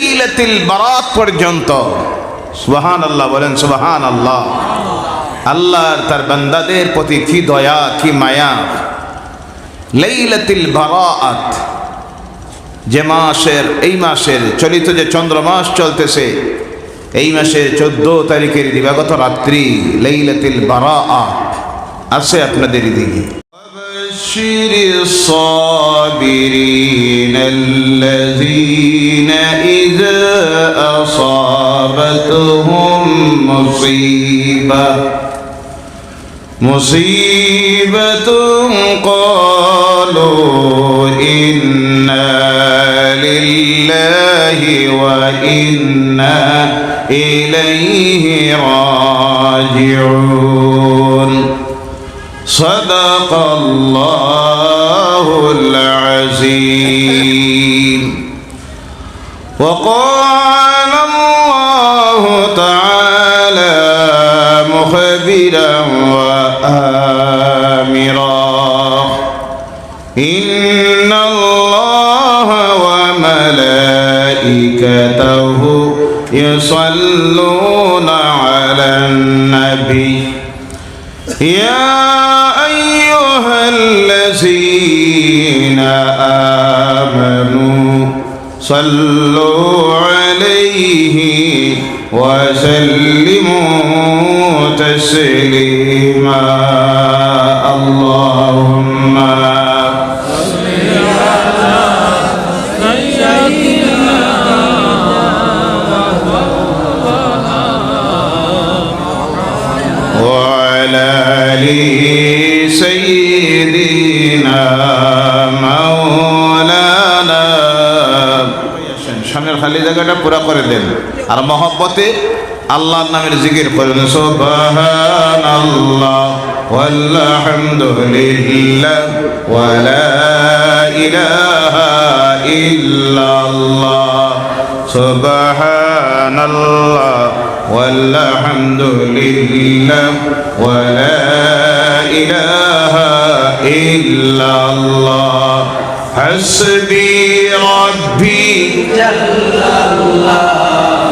লাইলাতুল বারাত পর্যন্ত সুবহান আল্লাহ বলেন সুবহান আল্লাহ আল্লাহর তার বান্দাদের প্রতি কি দয়া কি মায়া লাইলাতুল বারাত যে মাসের এই মাসের চলিত যে চন্দ্র মাস চলতেছে এই মাসের চোদ্দ তারিখের দিবাগত রাত্রি লাইলাতুল বারাত আছে আপনাদের দিকে وبشر الصابرين الذين إذا أصابتهم مصيبة مصيبة قالوا إنا لله وإنا إليه راجعون. صدق الله العظيم. وقال الله تعالى مخبرا وآمرا. إن الله وملائكته يصلون على النبي. يا صلوا عليه وسلموا تسليما. اللهم صل على سيدنا وعلى آله سيدنا محمد খালি জায়গাটা পুরো করে দেন। আর মহব্বতে আল্লাহর নামের জিকির করেন সোবাহান আল্লাহ আলহামদুলিল্লাহ حسبي ربي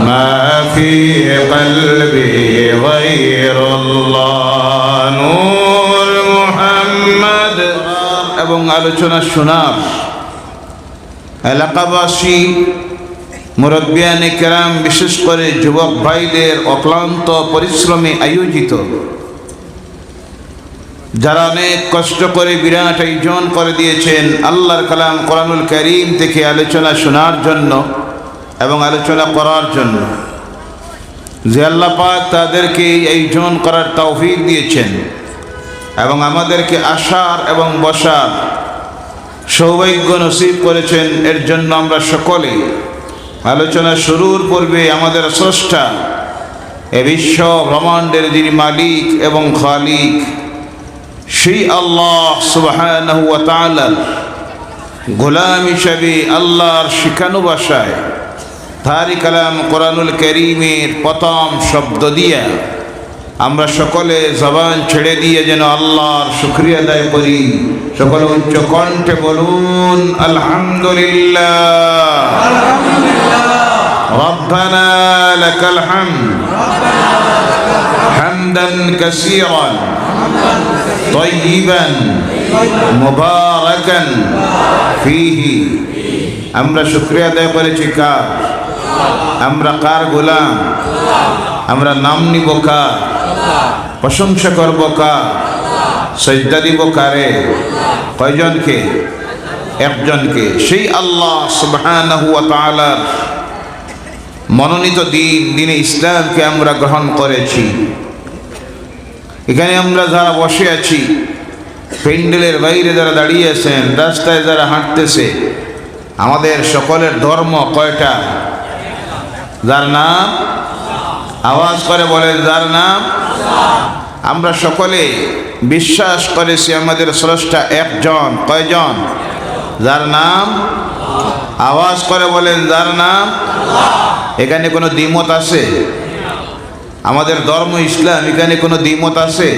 ما في قلبي غير الله نور محمد এবং আলোচনা শোনার এলাকাবাসী মুরব্বিয়ানে কেরাম বিশেষ করে যুবক ভাইদের অক্লান্ত পরিশ্রমে আয়োজিত যারা অনেক কষ্ট করে বিরাট আয়োজন করে দিয়েছেন আল্লাহর কালাম কোরআনুল করিম থেকে আলোচনা শোনার জন্য এবং আলোচনা করার জন্য। যে আল্লাহ পাক তাদেরকে এই আয়োজন করার তৌফিক দিয়েছেন এবং আমাদেরকে আসার এবং বসার সৌভাগ্য নসিব করেছেন, এর জন্য আমরা সকলে আলোচনা শুরুর পূর্বে আমাদের স্রষ্টা, এ বিশ্ব ব্রহ্মাণ্ডের যিনি মালিক এবং খালিক সেই আল্লাহ সুবহানাহু ওয়া তাআলা গোলাম হিসাবে আল্লাহর শিখানো ভাষায় তারি কালাম কোরআনুল করিমের প্রথম শব্দ দিয়া আমরা সকলে জবান ছেড়ে দিয়ে যেন আল্লাহর শুক্রিয়া আদায় করি সকলে উচ্চ কণ্ঠে বলুন আলহামদুলিল্লাহ ربنا لك الحمد حمدا كثيرا طيبا مباركا فيه আমরা শুক্রিয়া আদায় করেছি কার আমরা কার গোলাম আমরা নাম নিব কার প্রশংসা করব কার সজদা দিব কারে কয়জনকে একজনকে সেই আল্লাহ সুবহানাহু ওয়া তাআলার মনোনীত দিন দিনে ইসলামকে আমরা গ্রহণ করেছি এখানে আমরা যারা বসে আছি, প্যান্ডেলের বাইরে যারা দাঁড়িয়ে আছেন, রাস্তায় যারা হাঁটতেছে, আমাদের সকলের ধর্ম কয়টা? যার নাম? আওয়াজ করে বলেন, যার নাম? আমরা সকলে বিশ্বাস করেছি আমাদের স্রষ্টা একজন, কয়জন? যার নাম? আওয়াজ করে বলেন, যার নাম? এখানে কোনো দ্বিমত আছে? আমাদের ধর্ম, ইসলাম, এখানে কোনো দ্বিমত আছে?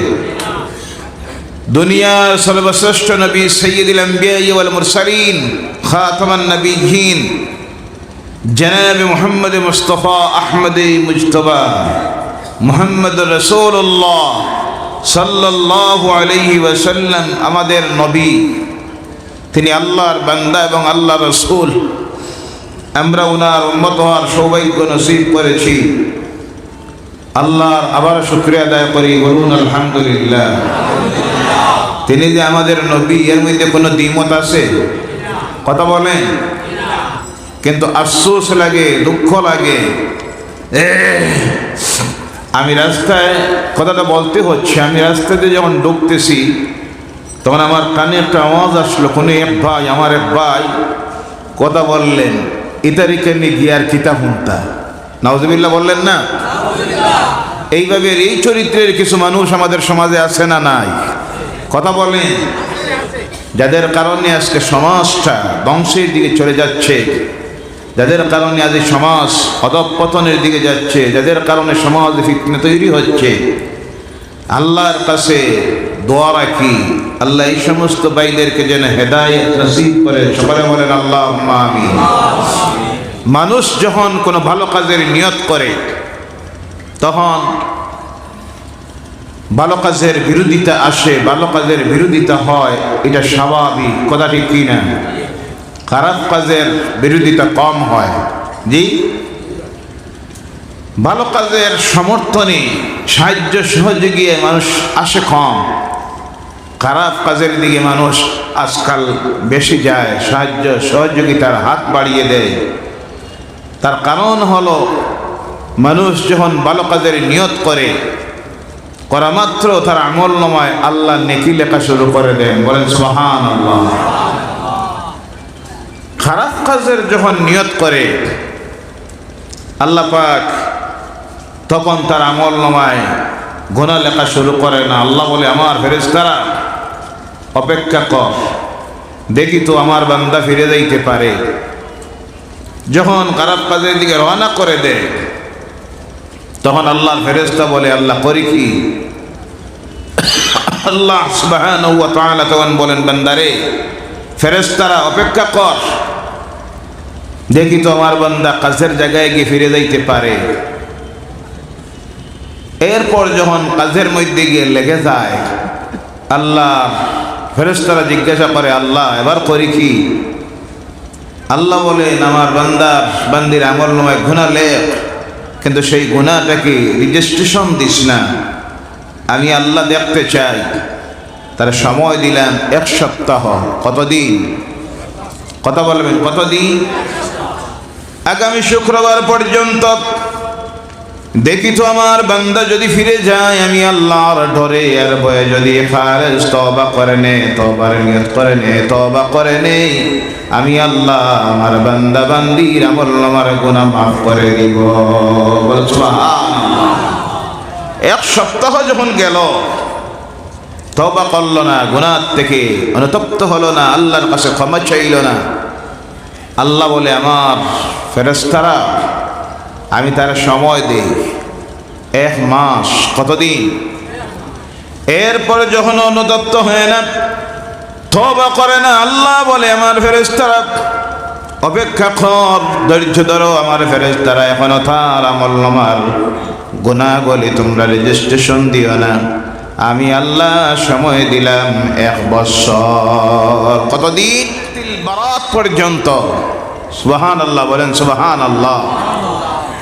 দুনিয়ার সর্বশ্রেষ্ঠ নবী সৈয়দুল আম্বিয়া ওয়াল মুরসালিন, খাতামান নবীহীন জনাব মোহাম্মদ মুস্তফা আহমদ মুজতবা, মোহাম্মদ রসুল্লাহ সাল্লাহ আলহি ওয়াসাল্লাম আমাদের নবী। তিনি আল্লাহর বান্দা এবং আল্লাহ রসুল। আমরা ওনার উন্মত হওয়ার সৌভাগ্য নসিব করেছি। আল্লাহর আবার শুক্রিয়া আদায় করি, বলুন আলহামদুলিল্লাহ। তিনি যে আমাদের নবী, এর মধ্যে কোনো দ্বিমত আছে? কথা বলেন। কিন্তু আফসোস লাগে, দুঃখ লাগে। আমি রাস্তায়, কথাটা বলতে হচ্ছে, আমি রাস্তাতে যখন ঢুকতেছি, তখন আমার কানে একটা আওয়াজ আসলো, কোনো এক ভাই, আমার এক ভাই, কথা বললেন ইতারিকে নিয়ে গিয়ার কিতাব হুমতা নওয়াজবিল্লা বললেন, না। এইভাবে এই চরিত্রের কিছু মানুষ আমাদের সমাজে আছে না নাই? কথা বলেন। যাদের কারণে আজকে সমাজটা ধ্বংসের দিকে চলে যাচ্ছে যাদের কারণে আজ সমাজ অধপতনের দিকে যাচ্ছে যাদের কারণে সমাজ ফিতনে তৈরি হচ্ছে আল্লাহর কাছে দোয়া রাখি। আল্লাহ এই সমস্ত ভাইদেরকে যেন হেদায়ত নসিব করে। সবাই বলেন আল্লাহ আমি মানুষ যখন কোনো ভালো কাজের নিয়ত করে তখন ভালো কাজের বিরোধিতা আসে ভালো কাজের বিরোধিতা হয়, এটা স্বাভাবিক, কথা ঠিক কি না খারাপ কাজের বিরোধিতা কম হয়। জি? ভালো কাজের সমর্থনে, সাহায্য সহযোগিয়ে মানুষ আসে কম। খারাপ কাজের দিকে মানুষ আজকাল বেশি যায়, সাহায্য সহযোগিতার হাত বাড়িয়ে দেয়। তার কারণ হলো মানুষ যখন ভালো কাজের নিয়ত করে, করা মাত্র তার আমল নমায় আল্লাহ নেকি লেখা শুরু করে দেন। বলেন সোহান খারাপ কাজের যখন নিয়ত করে, আল্লাহ পাক তখন তার আমল নমায় গোনা লেখা শুরু করে না। আল্লাহ বলে, আমার ফেরেস্তারা অপেক্ষা কর। দেখি তো আমার বান্দা ফিরে যাইতে পারে। যখন খারাপ কাজের দিকে রওনা করে দেয় তখন আল্লাহর ফেরেস্তা বলে, আল্লাহ, করি কি? আল্লাহ তখন বলেন, বান্দারে ফেরেস্তারা অপেক্ষা কর। দেখি তো আমার বান্দা কাজের জায়গায় গিয়ে ফিরে যাইতে পারে। এরপর যখন কাজের মধ্যে গিয়ে লেগে যায়, আল্লাহ ফেরেস্তারা জিজ্ঞাসা করে, আল্লাহ, এবার করি কি? আল্লাহ বলেন, আমার বান্দার, বান্দির আমল নয় গুণা লেখ। কিন্তু সেই গুণাটাকে রেজিস্ট্রেশন দিস না। আমি আল্লাহ দেখতে চাই। তার সময় দিলাম এক সপ্তাহ। কতদিন? কথা বলবেন, কতদিন? আগামী শুক্রবার পর্যন্ত দেখি তো আমার বান্দা যদি ফিরে যায়, আমি আল্লাহর ডরে এর ভয়ে যদি ফারেজ তবা করে নে তবার নিয়ত করে নে তবা করে নে, আমি আল্লাহ আমার বান্দা বান্দির আমল আমার গুনাহ মাফ করে দিব। এক সপ্তাহ যখন গেল তবা করল না গুনার থেকে অনুতপ্ত হলো না, আল্লাহর কাছে ক্ষমা চাইল না আল্লাহ বলে, আমার ফেরেস্তারা আমি তার সময় দিই। এক মাস, কতদিন? এরপরে যখন অনুতপ্ত হয় না তবা করে না, আল্লাহ বলে, আমার ফেরেস্তারা অপেক্ষা কর, ধৈর্য ধরো, আমার ফেরেস্তারা এখনও তার আমল আমার গুণাগলি তোমরা রেজিস্ট্রেশন দিও না। আমি আল্লাহ সময় দিলাম এক বছর। কতদিন? পর্যন্ত। সুবাহান আল্লাহ বলেন সুবাহান আল্লাহ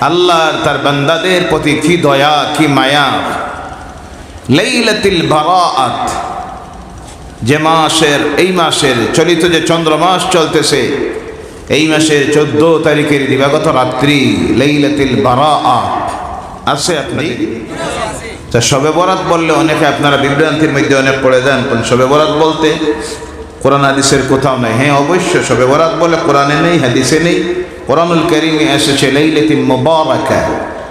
আল্লাহর তার বান্দাদের প্রতি কি দয়া কি মায়া। লাইলাতিল বারাত যে মাসের এই মাসের চলিত যে চন্দ্র মাস চলতেছে এই মাসের চোদ্দ তারিখের দিবাগত রাত্রি লাইলাতিল বারাত আছে আপনি তা শবে বরাত বললে অনেকে আপনারা বিভ্রান্তির মধ্যে অনেক পড়ে যান কোন শবে বরাত বলতে? কোরআন হাদিসের কোথাও নেই। হ্যাঁ অবশ্য শবে বরাত বলে কোরআনে নেই হাদিসে নেই। কোরআনুল করিমে এসেছে লাইলাতিন মুবারাকা।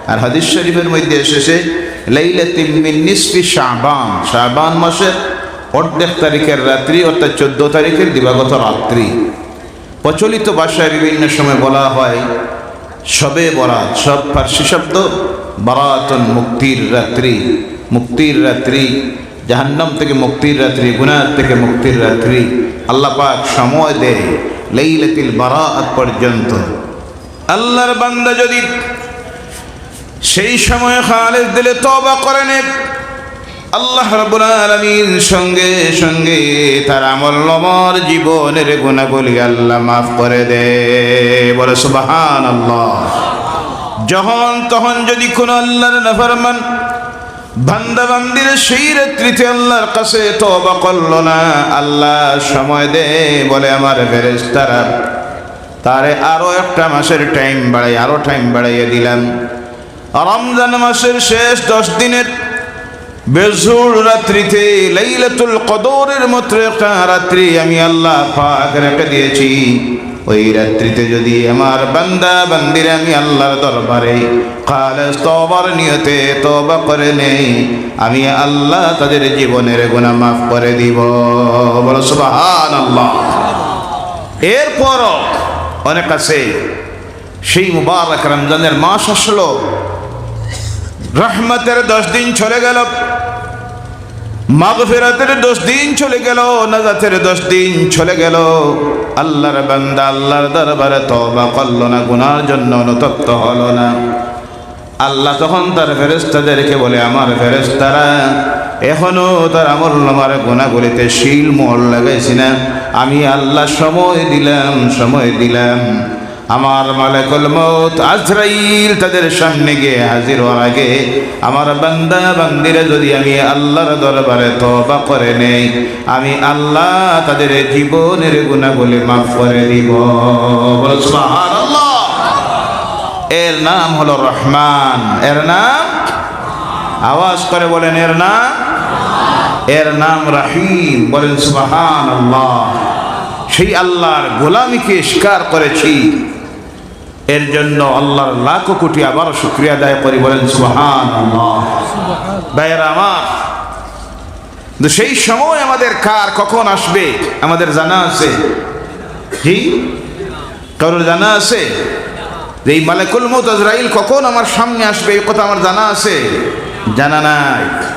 আর হাদিস শরীফের মধ্যে এসেছে লাইলাতিন মিন নিসফি শাবান। শাবান মাসের অর্ধেক তারিখের রাত্রি, অর্থাৎ চোদ্দ তারিখের দিবাগত রাত্রি। প্রচলিত ভাষায় বিভিন্ন সময় বলা হয় সবে বরাত। সব ফার্সি শব্দ বারাতন মুক্তির রাত্রি। মুক্তির রাত্রি, জাহান্নাম থেকে মুক্তির রাত্রি গুনার থেকে মুক্তির রাত্রি। আল্লাহ পাক সময় দেয় লাইলাতিল বারাত পর্যন্ত। আল্লাহর বান্দা যদি সেই সময় খালেদ দিলে তবা করে নে আল্লাহ রাব্বুল আলামিন সঙ্গে সঙ্গে তার আমল নমর জীবনের গুণাগুলি আল্লাহ মাফ করে দে। বলে সুবাহান আল্লাহ যখন তখন যদি কোনো আল্লাহর নাফরমান সেই রাত্রিতে আল্লাহর কাছে না। সময় দে, বলে আমার তারে একটা মাসের টাইম টাইম বাড়াইয়ে রমজান মাসের শেষ দশ দিনের বেজুর রাত্রিতে লাইলাতুল কদরের মতো একটা রাত্রি আমি আল্লাহ পাক রেখে দিয়েছি। ওই রাত্রিতে যদি আমার বান্দা, বান্দির আমি আল্লাহর দরবারে খালেস তবার নিয়তে তবা করে নেই, আমি আল্লাহ তাদের জীবনের গুনাহ মাফ করে দিব। বলো সুবহান আল্লাহ এরপরও অনেক আছে, সেই মুবারক রমজানের মাস আসলো। রহমতের দশ দিন চলে গেল। মাগফিরাতের দশ দিন চলে গেল, নাজাতের দশ দিন চলে গেল। আল্লাহর বান্দা, আল্লাহর দরবারে তবা করল না, গুনার জন্য অনুতপ্ত হলো না। আল্লাহ তখন তার ফেরেস্তাদেরকে বলে, আমার ফেরেস্তারা এখনও তার আমল আমার গুণাগুলিতে শিল মোহর লাগাইছি না। আমি আল্লাহ সময় দিলাম সময় দিলাম। আমার মালেকুল মত আজরাইল তাদের সামনে গিয়ে হাজির হওয়ার আগে আমার বান্দা বান্দিরা যদি আমি আল্লাহর দরবারে তবা করে নেই, আমি আল্লাহ তাদের জীবনের গুণাগুলি মাফ করে দিব। বলো এর নাম হলো রহমান। এর নাম? আওয়াজ করে বলেন, এর নাম? এর নাম রাহিম। বলেন সুবাহান আল্লাহ সেই আল্লাহর গোলামিকে স্বীকার করেছি। এর জন্য আল্লাহর লাখো কোটি আবার শুক্রিয়া দায় করি বলেন আল্লাহ ভাইয়েরা আমার সেই সময় আমাদের কার কখন আসবে? আমাদের জানা আছে। জি কারোর জানা আছে? যে এই মালেকুল মত আজরাইল কখন আমার সামনে আসবে এই কথা আমার জানা আছে। জানা নাই।